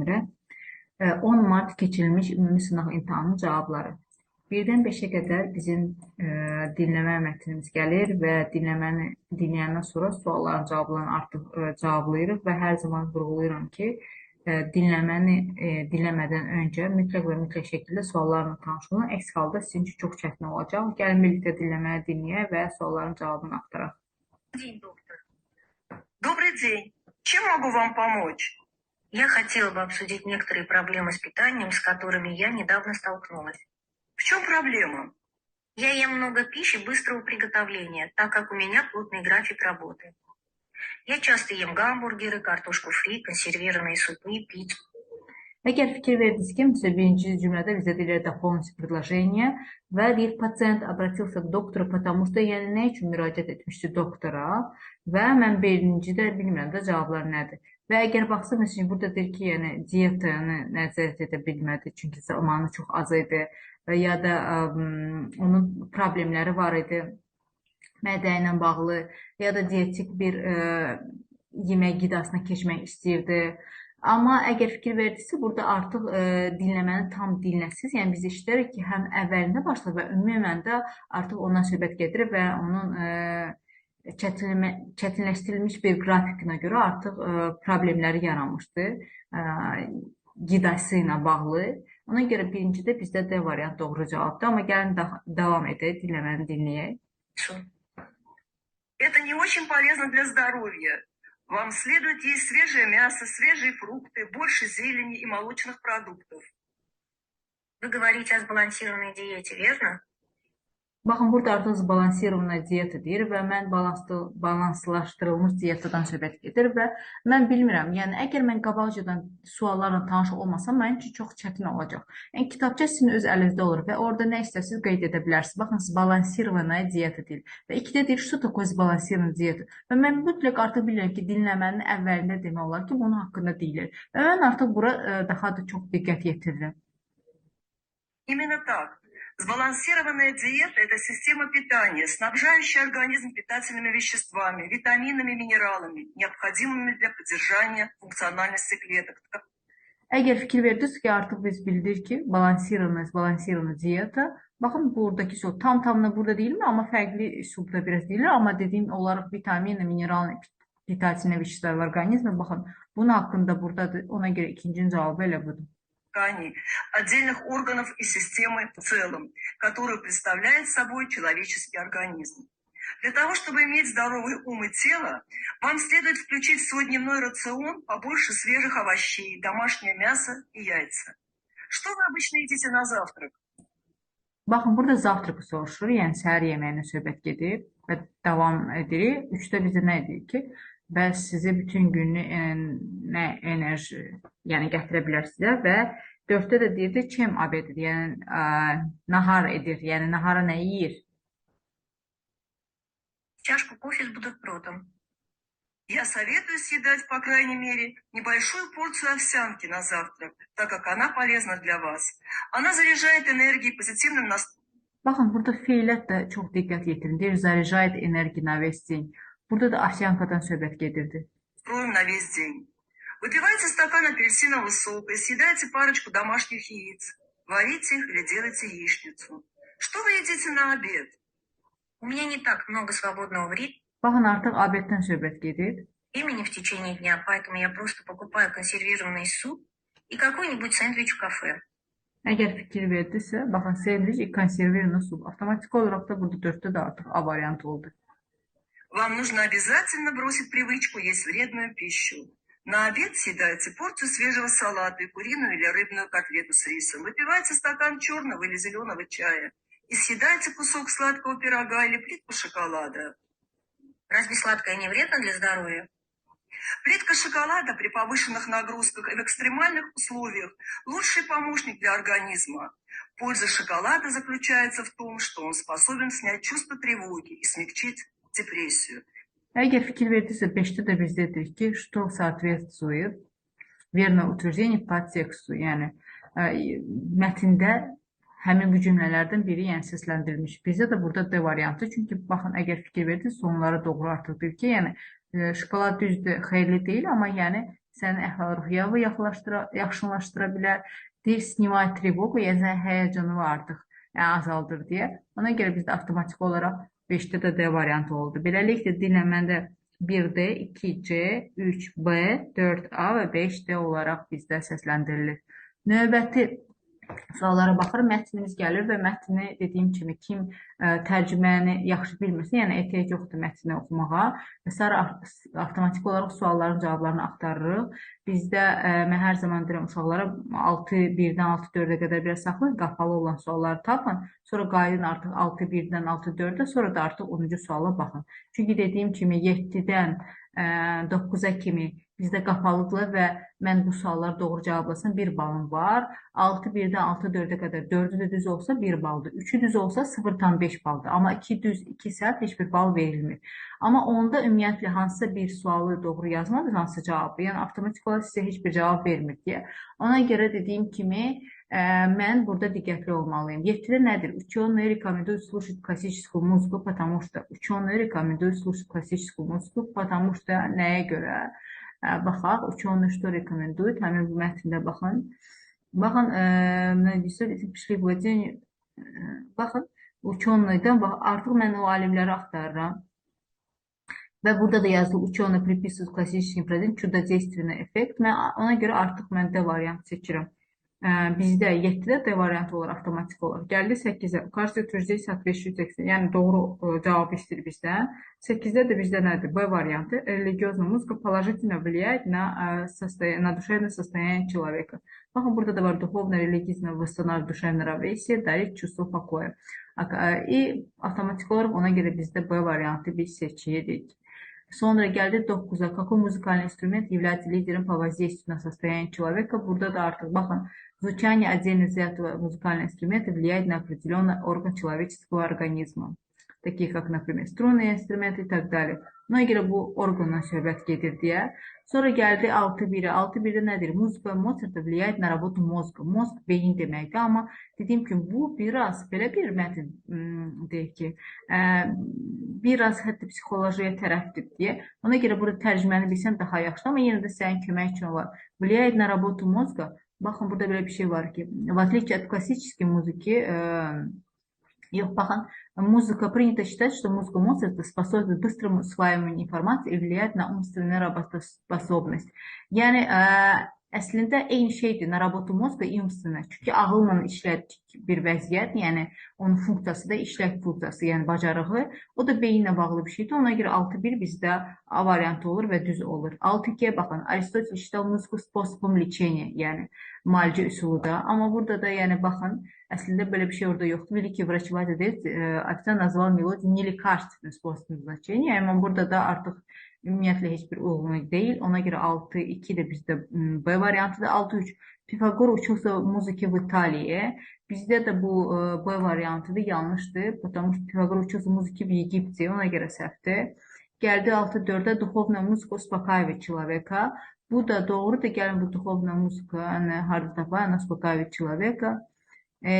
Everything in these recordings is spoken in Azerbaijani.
Samirə. E, 10 mart keçirilmiş ümumi sınaq imtahanının cavabları. Birdən 5-ə qədər bizim e, dinləmə mətnimiz gəlir və dinləməni dinləyəndən sonra sualların cavablarını artıq e, cavablayırıq və hər zaman vurğulayıram ki, e, dinləməni e, dinləmədən öncə mütləq və mütləq şəkildə suallarla tanış olun. Əks halda sizin üçün çox çətin olacaq. Gəlin birlikdə dinləməni dinləyək və sualların cavabını axtaraq. День, доктор. Добрый день. Чем могу вам помочь? Я хотела бы обсудить некоторые проблемы с питанием, с которыми я недавно столкнулась. В чем проблема? Я ем много пищи быстрого приготовления, так как у меня плотный график работы. Я часто ем гамбургеры, картошку фри, консервированные супы, пиццу. Əgər fikir verdiniz ki, məsələn, birinci cümlədə bizə deyirlər дополнительное предложение və deyir пациент обратился к доктору, потому что, yəni nə üçün müraciət etmişdi doktora və mən birincidə bilmirəm də cavablar nədir. Və əgər baxsa, məsələn, burada deyir ki, yəni dietanı nəzarət edə bilmədi, çünki zamanı çox az idi və ya da ə, onun problemləri var idi mədə ilə bağlı ya da dietik bir ə, yemək qidasına keçmək istəyirdi. Amma əgər fikir verdinizsə, burada artıq e, dinləməni tam dinləsiz. Yəni biz işləyirik ki, həm əvvəlində başlayır və ümumən də artıq ondan söhbət gedir və onun e, çətinləmə, çətinləşdirilmiş bir qrafikinə görə artıq e, problemləri yaranmışdı e, qidası ilə bağlı. Ona görə birincidə bizdə D variant doğru cavabdır. Amma gəlin da, davam edək, dinləməni dinləyək. Это не очень полезно для здоровья. Вам следует есть свежее мясо, свежие фрукты, больше зелени и молочных продуктов. Вы говорите о сбалансированной диете, верно? Baxın, burada artıq zbalansirованная diyeta deyir və mən balanslı, balanslaşdırılmış diyetadan söhbət gedir və mən bilmirəm, yəni əgər mən qabaqcadan suallarla tanış olmasam, mənim üçün çox çətin olacaq. Yəni kitabça sizin öz əlinizdə olur və orada nə istəsiniz qeyd edə bilərsiniz. Baxın, zbalansirованная diyeta deyil. Və ikidə deyir, что такое sбалансированная diyeta? Və mən mütləq artıq bilirəm ki, dinləmənin əvvəlində demək olar ki, bunun haqqında deyilir. Və mən artıq bura ə, daha da çox diqqət yetirirəm. Именно так. Сбалансированная диета – это система питания, снабжающая организм питательными веществами, витаминами, минералами, необходимыми для поддержания функциональности клеток. Əgər fikir verdiniz ki, artıq biz bildik ki, balansirованная, sбалансированная diyeta. Baxın, buradakı söz tam tamına burada deyilmir, amma fərqli üslubda biraz deyilir. Amma dediyim olaraq vitamin, mineral, питательные вещества в организме. Baxın, bunun haqqında buradadır. Ona görə ikincinin cavabı elə budur. Тканей, отдельных органов и системы в целом, которую представляет собой человеческий организм. Для того, чтобы иметь здоровый ум и тело, вам следует включить в свой дневной рацион побольше свежих овощей, домашнее мясо и яйца. Что вы обычно едите на завтрак? Baxın, burada zavtraqı soruşur, yəni səhər yeməyinə söhbət gedir və davam edirik. Üçdə bizə nə deyir ki, bəs sizi bütün günlük nə enerji, yəni gətirə bilər sizə və dörddə də deyirdi чем обедает, yəni ə, nahar edir, yəni nahara nə yeyir? Чашку кофе с бутербродом. Я советую съедать, по крайней мере, небольшую порцию овсянки на завтрак, так как она полезна для вас. Она заряжает энергией позитивным настроем. Baxın, burada feilət də çox diqqət yetirin. Deyir, заряжает энергией на весь день. Burada da овсянкаdan söhbət gedirdi. На весь день. Выпивайте стакан апельсинового сока и съедайте парочку домашних яиц. Варите их или делайте яичницу. Что вы едите на обед? У меня не так много свободного времени Baxın, artıq abeddən söhbət gedir. в течение дня, поэтому я просто покупаю консервированный суп и какой-нибудь сэндвич в кафе. Əgər fikir verdinizsə, baxın, sendviç, konservirli sub. Avtomatik olaraq da burada dörddə də artıq A variantı oldu. Вам нужно обязательно бросить привычку есть вредную пищу. На обед съедайте порцию свежего салата и куриную или рыбную котлету с рисом. Выпивайте стакан черного или зеленого чая. И съедайте кусок сладкого пирога или плитку шоколада. Разве сладкое не вредно для здоровья? Плитка шоколада при повышенных нагрузках и в экстремальных условиях – лучший помощник для организма. Польза шоколада заключается в том, что он способен снять чувство тревоги и смягчить депрессию. Əgər fikir verdinizsə, 5-də də biz dedik ki, что соответствует верно утверждение по тексту, yəni ə, mətndə həmin bu cümlələrdən biri yəni səsləndirilmiş. Bizdə də burada D variantı. Çünki baxın, əgər fikir verdiniz, sonlara doğru artıq deyir ki, yəni ə, şokolad düzdür, xeyirli deyil, amma yəni sənin əhval-ruhiyyəni yaxşılaşdıra, yaxşılaşdıra bilər. Deyir, sнимает тревогу, yəni sənin həyəcanını artıq yəni, azaldır deyə. Ona görə bizdə avtomatik olaraq 5-də də D variantı oldu. Beləliklə dinləməndə 1D, 2C, 3B, 4A və 5D olaraq bizdə səsləndirilir. Növbəti suallara baxır, mətnimiz gəlir və mətni dediyim kimi kim ə, tərcüməni yaxşı bilmirsə, yəni ehtiyac yoxdur mətni oxumağa və sonra avtomatik olaraq sualların cavablarını axtarırıq. Bizdə ə, mən hər zaman deyirəm uşaqlara 6 1-dən 6 4-ə qədər biraz saxlayın, qapalı olan sualları tapın, sonra qayıdın artıq 6 1-dən 6 4-ə, sonra da artıq 10-cu suala baxın. Çünki dediyim kimi 7-dən 9-a kimi bizdə qapalıdırlar və mən bu sualları doğru cavablasam 1 balım var. 6 1-dən 6 4-ə qədər 4-ü də düz olsa 1 baldır. 3-ü düz olsa 0,5 baldır. Amma 2 düz, 2 səhv heç bir bal verilmir. Amma onda ümumiyyətlə hansısa bir sualı doğru yazmadınız, hansı cavabı, yəni avtomatik olaraq sizə heç bir cavab vermir deyə. Ona görə dediyim kimi mən burada diqqətli olmalıyım. 7-də nədir? Ученые рекомендуют слушать классическую музыку, потому что ученые рекомендуют слушать классическую музыку, потому что nəyə görə? baxaq. Ученые что рекомендуют? Həmin bu mətndə baxın. Baxın, mühəndislər prишли в владение baxın, ученыйdan bax, artıq mən o alimləri axtarıram. Və burada da yazılıb ученые приписывают классическим произведениям чудодейственный эффект. Mən ona görə artıq mən D variant seçirəm. bizdə 7-də D variantı olar avtomatik olaraq. Gəldi 8-ə. Ukarsa утверждение соответствующих yəni doğru ə, cavabı istəyir bizdən. 8-də də bizdə nədir? B variantı. Религиозная музыка положительно влияет на, ə, состояние, на душевное состояние человека. Baxın, burada da var духовно-религиозное восстанавливает душевное равновесие, дарит чувство покоя. И avtomatik olaraq ona görə bizdə B variantı biz seçirik. Sonra gəldi 9-a. Какой музыкальный инструмент является лидером по воздействию на состояние человека? Burada da artıq baxın, Звучание отдельных взятого музыкального инструмента влияет на определенный орган человеческого организма, такие как, например, strunные инструменты и так далее. Buna görə bu orqandan söhbət gedir deyə. Sonra gəldi 6-1-ə. 6-1-də nədir? Muzika Mozart'a влияет на работу мозга. Mozq beyin deməkdir, amma dediyim kimi bu biraz belə bir mətn deyək ki, ə, biraz hətta psixolojiya tərəfdir deyə. Ona görə burada tərcüməni bilsən daha yaxşı, amma yenə də sənin kömək üçün olar. Влияет на работу мозга Baxın, burada belə bir şey var ki, в отличие от классической музыки, э, baxın, музыка принято считать, что музыка Моцарта способствует быстрому усваиванию информации и влияет на умственную работоспособность. Yəni, ə, əslində eyni şeydir, narabotu mozqa umственная. Çünki ağılla işlədik bir vəziyyət, yəni onun funksiyası da işlək funksiyası, yəni bacarığı, o da beyinlə bağlı bir şeydir. Ona görə 6-1 bizdə A variantı olur və düz olur. 6-2-yə baxın, Aristotel считал музыку способом лечения, yəni müalicə üsulu da. Amma burada da yəni baxın, əslində belə bir şey orada yoxdur. Великий врач Вадидец официально назвал мелодию не лекарственным способом значения. Amma burada da artıq ümumiyyətlə heç bir uyğunluq deyil. Ona görə 6-2 də bizdə B variantıdır. 6-3 Pifagor учился музыке в Италии. Bizdə də bu B variantıdır, yanlışdır. Потому что Pifagor учился музыке в Египте. Ona görə səhvdir. Gəldi 6-4-də духовная музыка успокаивает человека. Bu da doğrudur. Gəlin bu духовная музыка, yəni harda tapar, она успокаивает человека. E,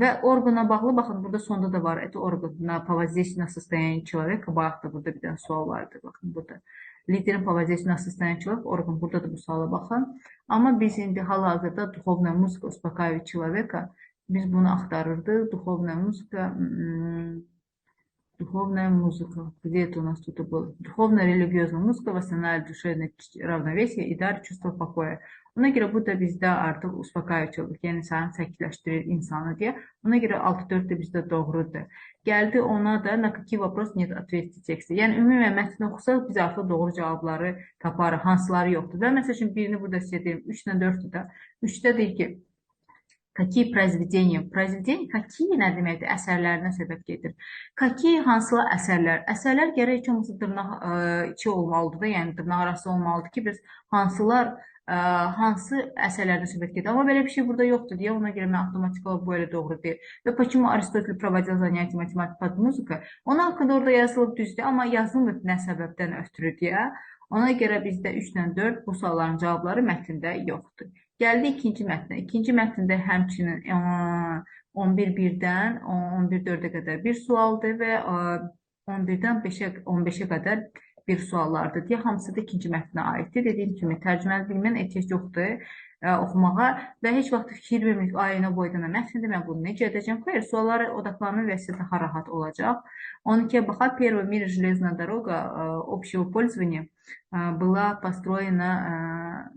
və orqana bağlı, baxın, burada sonda da var, это орган на, по воздействию на состояние человека, bayaq da burada bir dənə sual vardı, baxın burada. Liderin по воздействию на состояние человека, orqan, burada da bu suala baxın. Amma biz indi hal-hazırda духовная музыка успокаивает человека, biz bunu axtarırdıq, духовная музыка, духовная музыка, где это у нас тут было? Духовная религиозная музыка восстанавливает душевное равновесие и дарит чувство покоя. Ona görə bu da bizdə artıq uspokayıcılıq, yəni səni sakitləşdirir insanı deyə. Ona görə 6-4 də bizdə doğrudur. Gəldi ona da na какие вопрос нет ответите. Yəni ümumən mətni oxusaq biz artıq doğru cavabları taparıq, hansıları yoxdur. Və məsəl üçün birini burada sizə deyim, 3 ilə 4 də. 3-də deyir ki, Какие произведения? Произведения какие nə deməkdir? Əsərlərinə səbəb gedir. Какие hansılar əsərlər? Əsərlər gərək heç olmasa dırnaq ə, içi olmalıdır da, yəni dırnaq arası olmalıdır ki, biz hansılar ə, hansı əsərlərdən söhbət gedir. Amma belə bir şey burada yoxdur deyə ona görə mən avtomatik olaraq bu elə doğru deyil. Və почему Aristotel проводил занятия математикой под музыкой? Onun haqqında orada yazılıb düzdür, amma yazılmır nə səbəbdən ötürü deyə. Ona görə bizdə 3 ilə 4 bu sualların cavabları mətndə yoxdur. Gəldi ikinci mətnə. İkinci mətndə həmçinin 11-1-dən 11-4-ə qədər bir sualdır və 11-dən 5-ə 15-ə qədər bir suallardır deyə hamısı da ikinci mətnə aiddir. Dediyim kimi tərcüməli bilmən ehtiyac yoxdur ə, oxumağa və heç vaxt fikir vermir, ayına boydana mətndir, mən bunu necə edəcəm? Xeyr, suallara odaqlanın və sizə daha rahat olacaq. 12-yə baxaq, первая в мире железная дорога э, общего пользования э, была построена,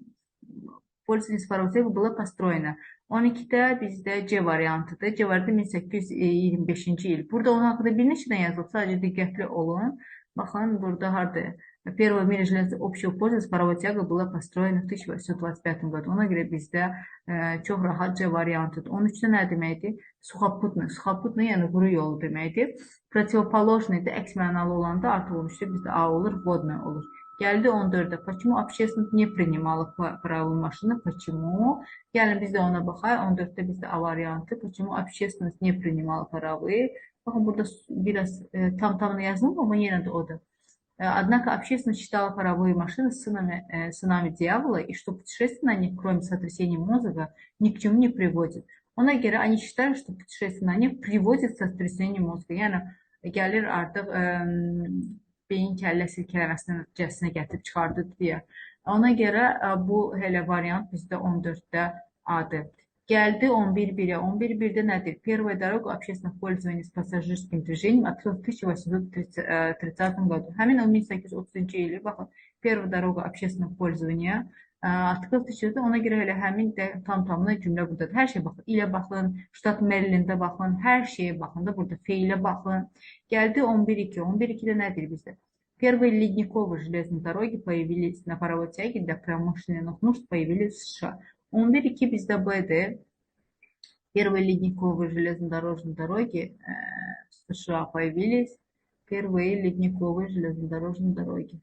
э, пользование паровозов была построена 12-də bizdə C variantıdır. C variantı 1825-ci il. Burada onun haqqında bir neçə dənə yazılıb. Sadəcə diqqətli olun. Baxın, burada harada? Первая в мире железная общего пользования паровая тяга была построена в 1825 году. Ona görə bizdə e, çox rahat C variantıdır. 13-də nə deməkdir? Suxaputni. Suxaputni yəni quru yolu deməkdir. Protivоположный də əks mənalı olanda artıq 13-də bizdə A olur, водная olur. Gəldi 14-də. Почему общественность не принимала паровую машину? Почему? Gəlin biz də ona baxaq. 14-də bizdə A variantı. Почему общественность не принимала паровые? Baxın burada biraz e, tam tamını yazılmır, amma yenə də odur. Однако общественность считала паровые машины сынами, э, сынами дьявола, и что путешествие на них, кроме сотрясения мозга, ни к чему не приводит. Ona görə они считали, что путешествие на них приводит к сотрясению mozga. Yəni gəlir artıq ə, beyin kəllə silkələməsinin nəticəsinə gətirib çıxardı deyə. Ona görə ə, bu elə variant bizdə 14-də A-dır. Gəldi 11-1-ə. 11-1-də nədir? Первая дорога общественных пользований с пассажирским движением открыл в 1830 году. Həmin o 1830-cu ili, baxın, Первая дорога общественных пользования Artikel seçildi. Ona görə elə həmin də tam-tamına cümlə buradadır. Hər şey baxın. İlə baxın, ştat Marylanddə baxın, hər şeyə baxın da burada feilə baxın. Gəldi 11.2. 11.2-də nədir bizdə? Первые ледниковые железные дороги появились на паровой тяге для промышленных нужд появились в США. 11.2 bizdə B-dir. Первые ледниковые железнодорожные дороги э, в США появились. Первые ледниковые железнодорожные дороги.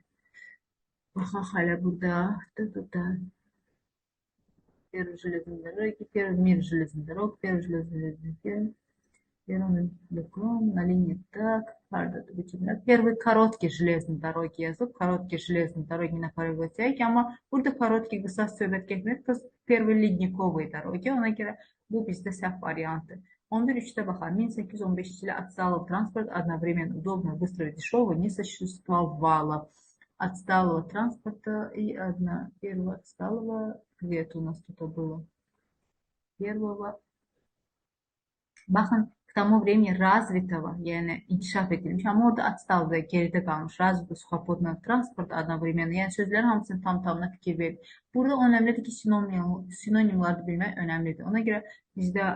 Махахаля Будда, та-та-та. Первый железный дороги, первый мир железных дорог, первый железный дороги, первый беклон, на линии так, Первый короткий железный дороги язык, короткий железный дороги на Karagosyak, ama burada korotkий kısa söhbet geçmek, первый ледниковые дороги, ona göre bu bizde səhv variantı. 11.3'te bakar. 1815 ile от салов транспорт одновременно удобно, быстро и дешево не существовало. отсталого транспорта и одна первого отсталого, где это у нас тут было? Первого. Baxın, к тому времени развитого, yəni inkişaf edilmiş, amma orada отстал və geridə qalmış, развитый сухопутный transport одновременно, yəni sözlərin hamısını tam-tamına fikir verin. Burada önəmlidir ki, sinonim, sinonimları bilmək önəmlidir. Ona görə bizdə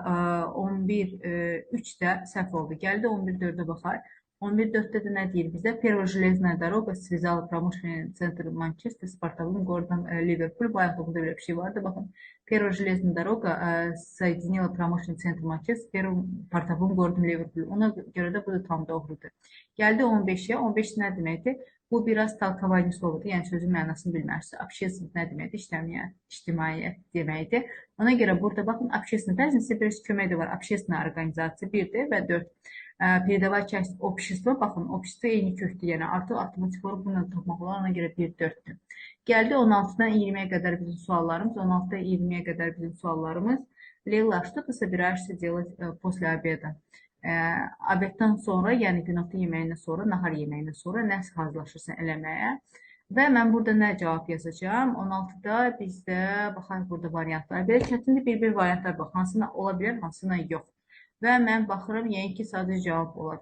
11-3-də səhv oldu. Gəldi 11-4-ə baxaq. 11.4'te de ne değil bize? Первая железная дорога связала промышленный центр Манчестер с портовым городом э, Ливерпуль. Bayağı okulda böyle bir şey vardı. Bakın. Первая железная дорога э, соединила промышленный центр Manchester с первым портовым городом Ливерпуль. Ona görə də bu da tam doğrudur. Gəldi 15-yə. 15 nə deməkdir? Bu biraz talkavani slovudur. Yəni sözün mənasını bilmərsiniz. Общественность nə deməkdir? İşləməyən, ictimaiyyət deməkdir. Ona görə burada baxın, общественность bəzən sizə biraz kömək də var. Общественная организация 1-dir və 4 передавать часть общества, baxın, общество eyni kökdür, yəni artıq avtomatik olaraq bununla tapmaq olar, ona görə 1-4-dür. Gəldi 16-dan 20-yə qədər bizim suallarımız, 16-dan 20-yə qədər bizim suallarımız. Leyla, что ты собираешься делать после обеда? Obeddən sonra, yəni günorta yeməyindən sonra, nahar yeməyindən sonra nə hazırlaşırsan eləməyə? Və mən burada nə cavab yazacağam? 16-da bizdə, baxaq burada variantlar. Belə çətindir, bir-bir variantlar bax, hansına ola bilər, hansına yox. Və mən baxıram, yəni ki, sadəcə cavab olar.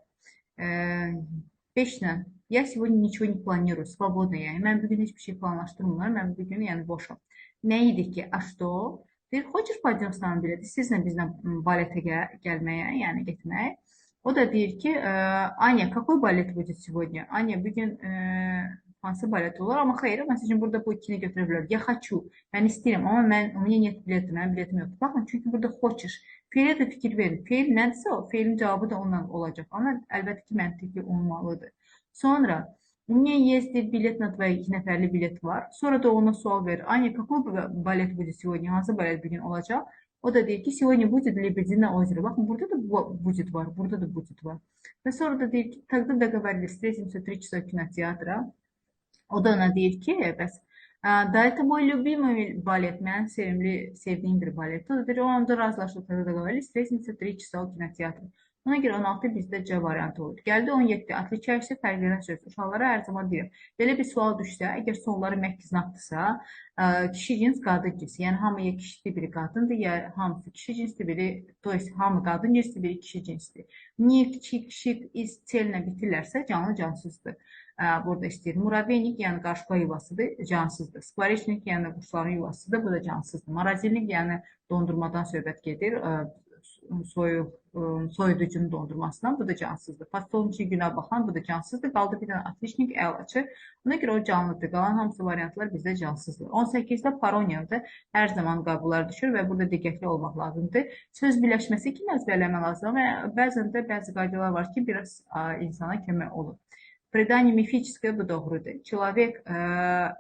5 ilə. Я сегодня ничего не планирую, свободно yani. Mən bugün hiçbir şey planlaşdırmıram. Mən bugün yəni boşam. Nə idi ki? A что? Deyir, хочешь пойдем с нами bilet? Sizlə bizlə baletə gəl gəlməyə, yəni getmək. O da deyir ki, Anya, какой балет будет сегодня? Anya, bugün hansı balet olar? Amma xeyr, məsələn, burada bu ikini götürə bilər. Я хочу, mən istəyirəm, amma mən, у меня нет билета, mənim biletim yoxdur. Baxın, çünki burada хочешь. Fiilə də fikir verin. Fiil nədirsə, o fiilin cavabı da ondan olacaq. Amma əlbəttə ki, məntiqli olmalıdır. Sonra, у меня есть билет на твои iki nəfərli bilet var. Sonra da ona sual verir. Anya, какой балет будет сегодня? Hansı balet bugün olacaq? O da deyir ki, сегодня будет Лебединое озеро. Baxın, burada da будет var, burada da будет var. Və sonra da deyir ki, тогда договорились, встретимся 3 часа кинотеатра. O da ona deyir ki, bəs это мой любимый балет, mənim sevimli, sevdiyim bir balet. O da deyir, o anda razılaşdık, тогда договорились, встретимся 3 часа в кинотеатре. Ona görə 16 bizdə C variantı olur. Gəldi 17. Atlı içərisi fərqlənən söz. Uşaqlara hər zaman deyirəm. Belə bir sual düşsə, əgər sonları məhz naqdsa, kişi cins, qadın cins. Yəni hamıya kişi biri qadındır, ya hamısı kişi cinsdir, biri, to есть hamı qadın cinsdir, biri kişi cinsdir. Nik, çik, şik, iz, tellə bitirlərsə canlı cansızdır. Burada istəyir. Muravenik, yəni qarışqa yuvasıdır, cansızdır. Skvarečnik, yəni quşların yuvasıdır, bu da cansızdır. Marazilnik, yəni dondurmadan söhbət gedir soyuq, soyuducunun dondurmasından. Bu da cansızdır. Fasonçi günə baxan bu da cansızdır. Qaldı bir dənə ateşnik əlaçı. Ona görə o canlıdır. Qalan hamısı variantlar bizdə cansızdır. 18-də paroniyadır. Hər zaman qabılar düşür və burada diqqətli olmaq lazımdır. Söz birləşməsi kimi əzbərləmə lazımdır və bəzən də bəzi qaydalar var ki, biraz insana kömək olur. Предание мифическое bu doğrudur. Человек e,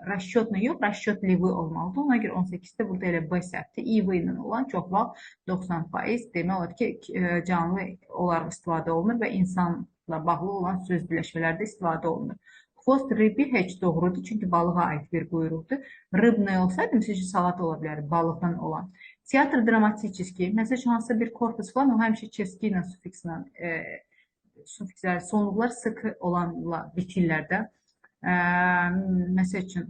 расчетный yox, расчетливый olmalıdır. Ona görə 18-də burada elə B səhvdir. IV ilə olan çox vaxt 90% demək olar ki, e, canlı olaraq istifadə olunur və insanla bağlı olan söz birləşmələrdə istifadə olunur. Xvost ribi heç doğrudur, çünki balığa aid bir quyruqdur. Rыбный olsaydı, məsələn, salat ola bilər, balıqdan olan. Teatr dramatik, məsələn, hansısa bir korpus falan, o həmişə çeski ilə, sufikslə e, sufikslər, sonluqlar sıx olanla bitirlərdə ə, məsəl üçün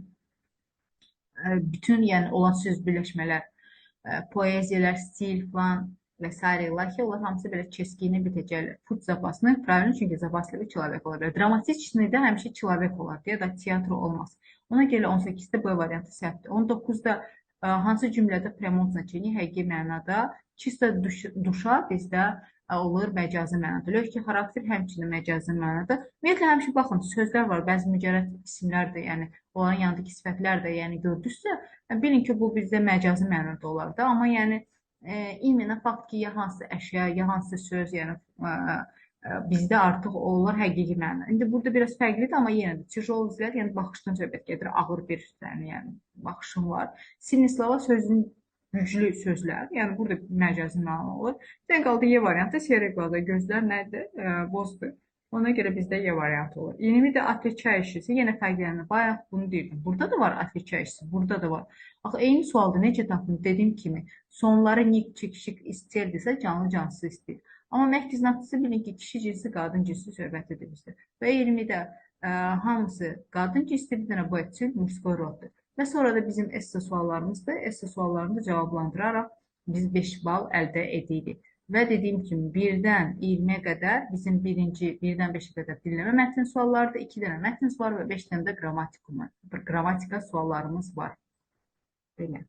ə, bütün yəni olan söz birləşmələr, ə, poeziyalar, stil falan və s. Lakin onlar hamısı belə keskini bitəcəklər. Put zapasını правильно, çünki zapaslı bir человек ola bilər. Dramatikdə həmişə человек olar deyə da teatr olmaz. Ona görə 18-də bu variantı səhvdir. 19-da ə, hansı cümlədə premont значение həqiqi mənada чисто duş, duşa bizdə olur məcazi mənada. Lövhə xarakter həmçinin məcazi mənada. Ümumiyyətlə həmişə baxın, sözlər var, bəzi mücərrəd isimlər də, yəni onların yanındakı sifətlər də, yəni gördünüzsə, bilin ki, bu bizdə məcazi mənada olar da, amma yəni e, iminə fakt ki, ya hansı əşya, ya hansı söz, yəni e, bizdə artıq onlar həqiqi məna. İndi burada biraz fərqlidir, amma yenə də tijol izlər, yəni baxışdan söhbət gedir, ağır bir, yəni, yəni baxışın var. Sinislava sözün güclü sözlər, yəni burada məcazi məna olur. Sən qaldı Y variantı, sereqlada gözlər nədir? E, bozdur. Ona görə bizdə Y variantı olur. 20 də atveçay işisi yenə fərqlənir. Bayaq bunu deyirdim. Burada da var atveçay işisi, burada da var. Axı eyni sualda necə tapdım? Dediyim kimi, sonları nik, çik, şik istəyirdisə canlı cansız istəyir. Amma məhkiz naxtısı bilin ki, kişi cinsi, qadın cinsi söhbət edir bizdə. Və 20-də ə, e, hamısı qadın cinsi, bir dənə etsin, muskoy roddur. Və sonra da bizim esse suallarımızdır. Esse suallarını cavablandıraraq biz 5 bal əldə edirik. Və dediyim kimi 1-dən 20-yə qədər bizim birinci 1-dən 5-ə qədər dinləmə mətn suallarıdır, 2 dənə mətn var və 5 dənə də qrammatika, qrammatika suallarımız var. Belə.